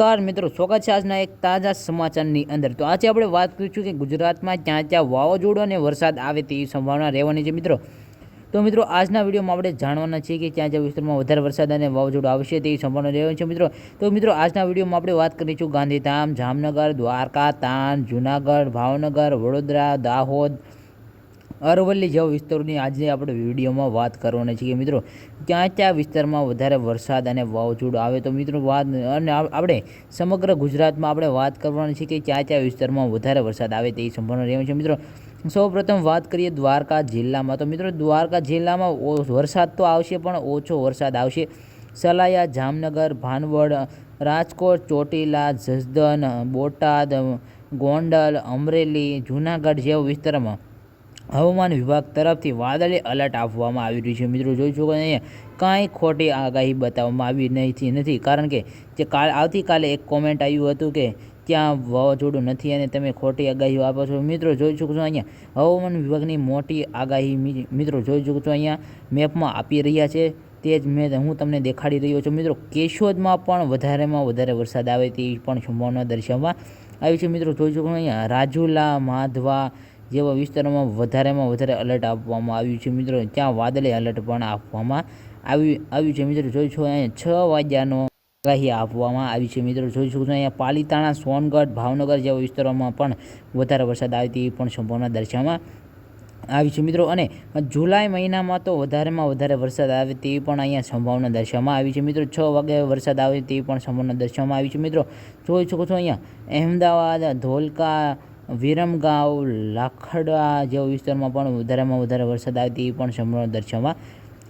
નમસ્કાર મિત્રો, સ્વાગત છે આજના એક તાજા સમાચારની અંદર. તો આજે આપણે વાત કરીશું કે ગુજરાતમાં ક્યાં ક્યાં વાવાઝોડું અને વરસાદ આવે તેવી સંભાવના રહેવાની છે મિત્રો. તો મિત્રો, આજના વિડીયોમાં આપણે જાણવાના છીએ કે ક્યાં ક્યાં વિસ્તારમાં વધારે વરસાદ અને વાવાઝોડું આવશે તેવી સંભાવના રહેવાની છે મિત્રો. તો મિત્રો, આજના વિડીયોમાં આપણે વાત કરીશું ગાંધીધામ, જામનગર દ્વારકા તાન જુનાગઢ, ભાવનગર, વડોદરા, દાહોદ અરવલ્લી જેવા વિસ્તારોની આજે આપણે વિડીયોમાં વાત કરવાની છે કે મિત્રો, ક્યાં ક્યાં વિસ્તારમાં વધારે વરસાદ અને વાવાઝોડું આવે તો મિત્રો વાત અને આપણે સમગ્ર ગુજરાતમાં આપણે વાત કરવાની છે કે ક્યાં ક્યાં વિસ્તારમાં વધારે વરસાદ આવે તેવી સંભાવના રહેવાની છે મિત્રો. સૌપ્રથમ વાત કરીએ દ્વારકા જિલ્લામાં. તો મિત્રો, દ્વારકા જિલ્લામાં વરસાદ તો આવશે પણ ઓછો વરસાદ આવશે. સલાયા, જામનગર, ભાનવડ, રાજકોટ, ચોટીલા જસદન બોટાદ, ગોંડલ, અમરેલી, જૂનાગઢ જેવા વિસ્તારમાં હવામાન વિભાગ તરફથી વાદળી અલર્ટ આપવામાં આવી રહ્યું છે. મિત્રો, જોઈ શકો અહીંયા કાંઈ ખોટી આગાહી બતાવવામાં આવી નથી નથી. કારણ કે જે કાલ, આવતીકાલે એક કોમેન્ટ આવ્યું હતું કે ત્યાં વાવાઝોડું નથી અને તમે ખોટી આગાહીઓ આપો છો. મિત્રો, જોઈ શકો છો અહીંયા હવામાન વિભાગની મોટી આગાહી મિત્રો, જોઈ શકો છો અહીંયા મેપમાં આપી રહ્યા છે. તે જ મેં હું તમને દેખાડી રહ્યો છું. મિત્રો, કેશોદમાં પણ વધારેમાં વધારે વરસાદ આવે તેવી પણ સંભાવના દર્શાવવામાં આવી છે. મિત્રો, જોઈ શકો અહીંયા રાજુલા, માધવા જેવા વિસ્તારોમાં વધારેમાં વધારે એલર્ટ આપવામાં આવ્યું છે મિત્રો. ત્યાં વાદળી એલર્ટ પણ આપવામાં આવ્યું આવ્યું છે મિત્રો. જોઈ શકો અહીંયા છ વાગ્યાનો આગાહી આપવામાં આવી છે મિત્રો. જોઈ શકો છો, અહીંયા પાલીતાણા, સોનગઢ, ભાવનગર જેવા વિસ્તારોમાં પણ વધારે વરસાદ આવે તેવી પણ સંભાવના દર્શાવવામાં આવી છે મિત્રો. અને જુલાઈ મહિનામાં તો વધારેમાં વધારે વરસાદ આવે તેવી પણ અહીંયા સંભાવના દર્શાવવામાં આવી છે મિત્રો. છ વાગે વરસાદ આવે તેવી પણ સંભાવના દર્શાવવામાં આવી છે મિત્રો. જોઈ શકો છો, અહીંયા અહેમદાવાદ, ધોલકા વિરમગાંવ, લાખડા જેવા વિસ્તારમાં પણ વધારેમાં વધારે વરસાદ આવે તેવી પણ સંભાવના દર્શાવવામાં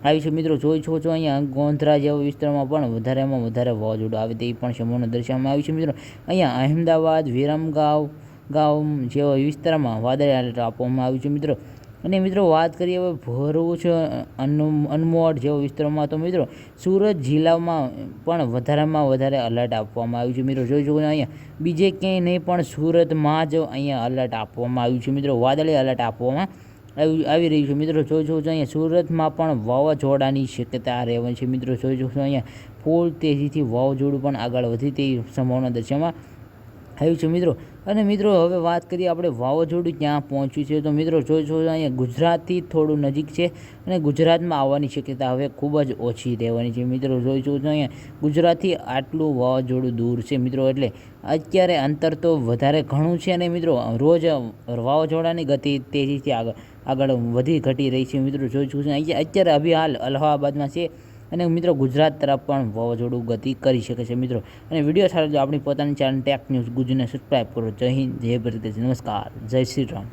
આવી છે. મિત્રો, જોઈ શકો છો અહીંયા ગોંધરા જેવા વિસ્તારમાં પણ વધારેમાં વધારે વાવાઝોડું આવે તેવી પણ સંભાવના દર્શાવવામાં આવી છે. મિત્રો, અહીંયા અહેમદાબાદ, વિરમગાંવ ગાંવ જેવા વિસ્તારમાં વાદળી એલર્ટ આપવામાં આવ્યું છે. મિત્રો અને મિત્રો વાત કરીએ હવે ભરૂચ અનુ અનમોડ જેવા વિસ્તારોમાં તો મિત્રો સુરત જિલ્લામાં પણ વધારેમાં વધારે અલર્ટ આપવામાં આવ્યું છે. મિત્રો જોઈ શકો અહીંયા, બીજે ક્યાંય નહીં પણ સુરતમાં જ અહીંયા અલર્ટ આપવામાં આવ્યું છે. મિત્રો વાદળી અલર્ટ આપવામાં આવી રહ્યું છે. મિત્રો જોઈ શકો છો અહીંયા સુરતમાં પણ વાવાઝોડાની શક્યતા રહેવાની છે. મિત્રો જોઈ શકો છો અહીંયા ફૂલ તેજીથી વાવાઝોડું પણ આગળ વધી તેવી સંભાવના દર્શાવવામાં આવ્યું છે મિત્રો. અને મિત્રો, હવે વાત કરીએ આપણે વાવાઝોડું ક્યાં પહોંચ્યું છે. તો મિત્રો, જોઈ જો અહીંયા ગુજરાતથી થોડું નજીક છે અને ગુજરાતમાં આવવાની શક્યતા હવે ખૂબ જ ઓછી રહેવાની છે. મિત્રો, જોઈ જો અહીંયા ગુજરાતથી આટલું વાવાઝોડું દૂર છે મિત્રો. એટલે અત્યારે અંતર તો વધારે ઘણું છે અને મિત્રો, રોજ વાવાઝોડાની ગતિ તેજીથી આગળ આગળ વધી ઘટી રહી છે મિત્રો. જોઈ છું અહીંયા અત્યારે અભી હાલ અલ્હાબાદમાં છે. અને મિત્રો ગુજરાત તરફ પણ વાવાઝોડું ગતિ કરી શકે છે મિત્રો. અને વીડિયો સારો જો આપણી પોતાની ચેનલ ટેક ન્યૂઝ ગુજને સબસ્ક્રાઈબ કરો. જય હિન્દ, જય ભારત નમસ્કાર, જય શ્રી રામ.